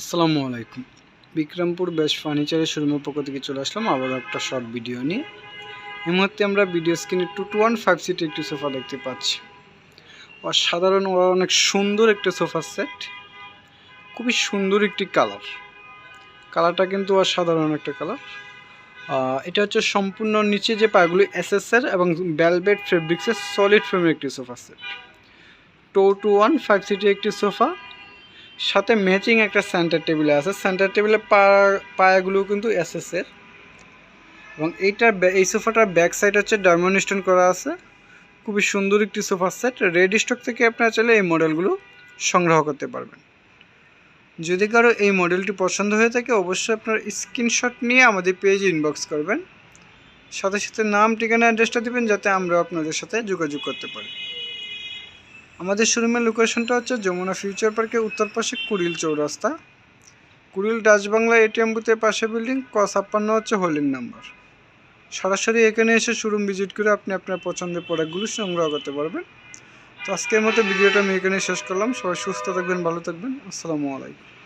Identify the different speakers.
Speaker 1: আসসালামু আলাইকুম। বিক্রমপুর বেশ ফার্নিচারের শোরুমের পক্ষ থেকে চলে আসলাম আবার একটা শর্ট ভিডিও নিয়ে। এই মুহূর্তে আমরা ভিডিও স্ক্রিনে টু টু ওয়ান ফাইভ সিটের একটি সোফা দেখতে পাচ্ছি। অসাধারণ অনেক সুন্দর একটা সোফা সেট খুবই সুন্দর একটি কালার কালারটা কিন্তু অসাধারণ একটা কালার এটা হচ্ছে সম্পূর্ণ নিচে যে পায়গুলি এসএসের এবং ভেলভেট ফেব্রিক্সের সলিড ফ্রেমের একটি sofa set two two one five সিটের একটি সোফা সাথে ম্যাচিং একটা সেন্টার টেবিল আছে। সেন্টার টেবিলের পায়াগুলো কিন্তু এসএস এর। এবং এইটার এই সোফাটার ব্যাক সাইড হচ্ছে ডায়মন্ড স্টোন করা আছে। খুবই সুন্দর একটি সোফা সেট রেড স্টক থেকে আপনারা চাইলে এই মডেলগুলো সংগ্রহ করতে পারবেন। যদি কারও এই মডেলটি পছন্দ হয়ে থাকে, অবশ্যই আপনার স্ক্রিনশট নিয়ে আমাদের পেজে ইনবক্স করবেন। সাথে সাথে নাম, ঠিকানা অ্যাড্রেসটা দিবেন, যাতে আমরা আপনাদের সাথে যোগাযোগ করতে পারি। আমাদের শোরুমের লোকেশনটা হচ্ছে যমুনা ফিউচার পার্কের উত্তর পাশে কুড়িল চৌরাস্তা। কুড়িল ডাচবাংলা এটিএম বুথের পাশে বিল্ডিং, ক ছাপ্পান্ন হচ্ছে হোল্ডিং নাম্বার। সরাসরি এখানে এসে শোরুম ভিজিট করে আপনি আপনার পছন্দের প্রোডাক্টগুলো সংগ্রহ করতে পারবেন। তো আজকের মতো ভিডিওটা আমি এখানে শেষ করলাম। সবাই সুস্থ থাকবেন, ভালো থাকবেন। আসসালামু আলাইকুম।